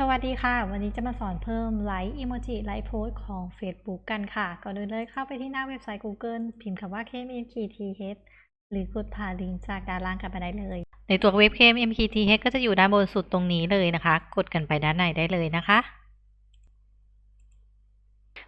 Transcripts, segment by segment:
สวัสดีค่ะ วันนี้จะมาสอนเพิ่มไลค์อีโมจิไลค์โพสของ Facebook กันค่ะ ก่อนอื่นเลยเข้าไปที่หน้าเว็บไซต์ Google พิมพ์คำว่า KMKTH หรือกดผ่านลิงก์จากด้านล่างกันไปได้เลย ในตัวเว็บ KMKTH ก็จะอยู่ด้านบนสุดตรงนี้เลยนะคะ กดกันไปด้านในได้เลยนะคะ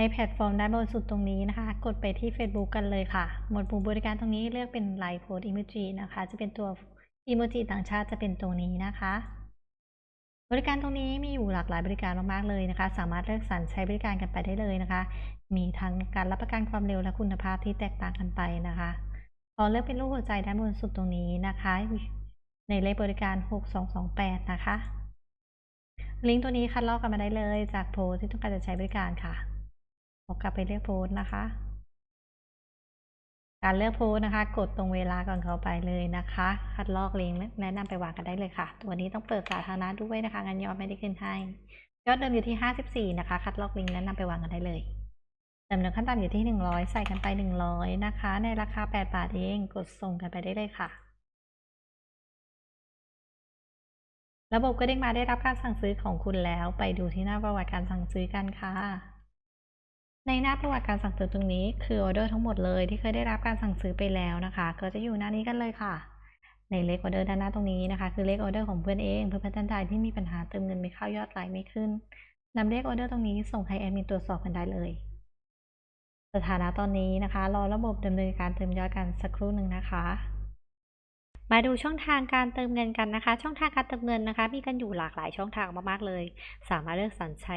ในแพลตฟอร์มด้านบนสุดตรงนี้นะคะ กดไปที่ Facebook กันเลยค่ะ หมวดหมู่บริการตรงนี้เลือกเป็นไลฟ์โพสอิโมจินะคะ จะเป็นตัวอิโมจิต่างชาติจะเป็นตรงนี้นะคะ บริการตรงนี้มีอยู่หลากหลายบริการมากๆเลยนะคะ สามารถเลือกสรรใช้บริการกันไปได้เลยนะคะ มีทั้งการรับประกันความเร็วและคุณภาพที่แตกต่างกันไปนะคะพอเลือกเป็นรูปหัวใจด้านบนสุดตรงนี้นะคะ ในเลขบริการ 6228 นะคะ ลิงก์ตัวนี้คัดลอกกันมาได้เลยจากโพสที่ต้องการจะใช้บริการค่ะ กกลับไปเลือกโพสนะคะ การเลือกโพสนะคะ กดตรงเวลาก่อนเข้าไปเลยนะคะ คัดลอกลิงก์แนะนำไปวางกันได้เลยค่ะ ตัวนี้ต้องเปิดสาธารณะด้วยนะคะงั้นยอดไม่ได้ขึ้นให้ยอดเดิมอยู่ที่ 54 นะคะ คัดลอกลิงก์แนะนำไปวางกันได้เลยจำนวนขั้นต่ำอยู่ที่ 100 ใส่กันไป 100 นะคะ ในราคา 8 บาทเอง กดส่งกันไปได้เลยค่ะ ระบบก็เด้งมาได้รับการสั่งซื้อของคุณแล้ว ไปดูที่หน้าประวัติการสั่งซื้อกันค่ะ ในหน้าประวัติการสั่งซื้อตรงนี้คือออเดอร์ทั้งหมดเลยที่เคยได้รับการสั่งซื้อไปแล้วนะคะ ก็จะอยู่หน้านี้กันเลยค่ะ ในเลขออเดอร์ด้านหน้าตรงนี้นะคะ คือเลขออเดอร์ของเพื่อนเองเพื่อนท่านใดที่มีปัญหาเติมเงินไม่เข้ายอดไลค์ไม่ขึ้นนำเลขออเดอร์ตรงนี้ส่งให้แอดมินตรวจสอบกันได้เลย สถานะตอนนี้นะคะ รอระบบดำเนินการเติมยอดกันสักครู่หนึ่งนะคะ มาดูช่องทางการเติมเงินกันนะคะ ช่องทางการเติมเงินนะคะ มีกันอยู่หลากหลายช่องทางมากๆเลย สามารถเลือกสรรใช้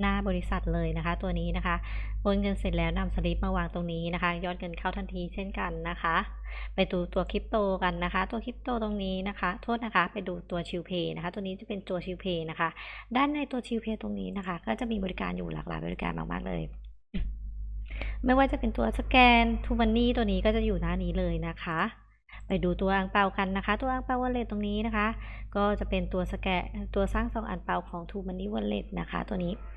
หน้าบริษัทเลยนะคะ ตัวนี้นะคะโอนเงินเสร็จแล้วนำสลิปมาวางตรงนี้นะคะ ยอดเงินเข้าทันทีเช่นกันนะคะ ไปดูตัวคริปโตกันนะคะ ตัวคริปโตตรงนี้นะคะ โทษนะคะ ไปดูตัวชิวเพย์นะคะ ตัวนี้จะเป็นตัวชิวเพย์นะคะ ด้านในตัวชิวเพย์ตรงนี้นะคะ ก็จะมีบริการอยู่หลากหลายบริการมากๆเลยไม่ว่าจะเป็นตัวสแกนทูมันนี่ตัวนี้ก็จะอยู่หน้านี้เลยนะคะ ไปดูตัวอังเปากันนะคะ ตัวอังเปาวอลเล็ตตรงนี้นะคะ ก็จะเป็นตัวสแกนตัวสร้างซองอังเปาของทูมันนี่วอลเล็ตนะคะ ตัวนี้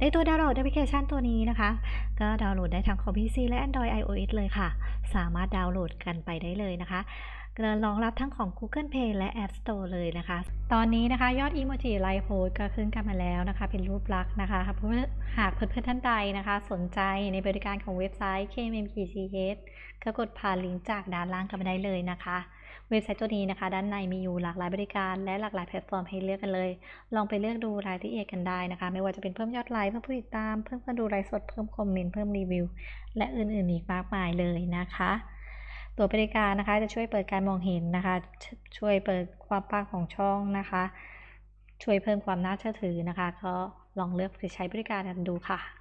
ในตัวดาวน์โหลดแอปพลิเคชันตัวนี้นะคะ ก็ดาวน์โหลดได้ทั้งของ PC และ Android iOS เลยค่ะ สามารถดาวน์โหลดกันไปได้เลยนะคะรองรับทั้งของ Google Play และ App Store เลยนะคะ ตอนนี้นะคะยอดอีโมจิไลฟ์โพสก็ขึ้นกันมาแล้วนะคะ เป็นรูปลักษณ์นะคะเพื่อหากเพื่อนๆท่านใดนะคะ สนใจในบริการของเว็บไซต์ KMMKCH ก็กดผ่านลิงก์จากด้านล่างกันมาได้เลยนะคะ เว็บไซต์ตัวนี้นะคะ ด้านในมีอยู่หลากหลายบริการและหลากหลายแพลตฟอร์มให้เลือกกันเลย ลองไปเลือกดูรายละเอียดกันได้นะคะ ไม่ว่าจะเป็นเพิ่มยอดไลค์เพิ่มผู้ติดตาม เพิ่มคนดูไลฟ์สดเพิ่มคอมเมนต์เพิ่มรีวิว และอื่นๆอีกมากมายเลยนะคะตัวบริการนะคะจะช่วยเปิดการมองเห็นนะคะ ช่วยเปิดความปังของช่องนะคะ ช่วยเพิ่มความน่าเชื่อถือนะคะ ก็ลองเลือกไปใช้บริการกันดูค่ะ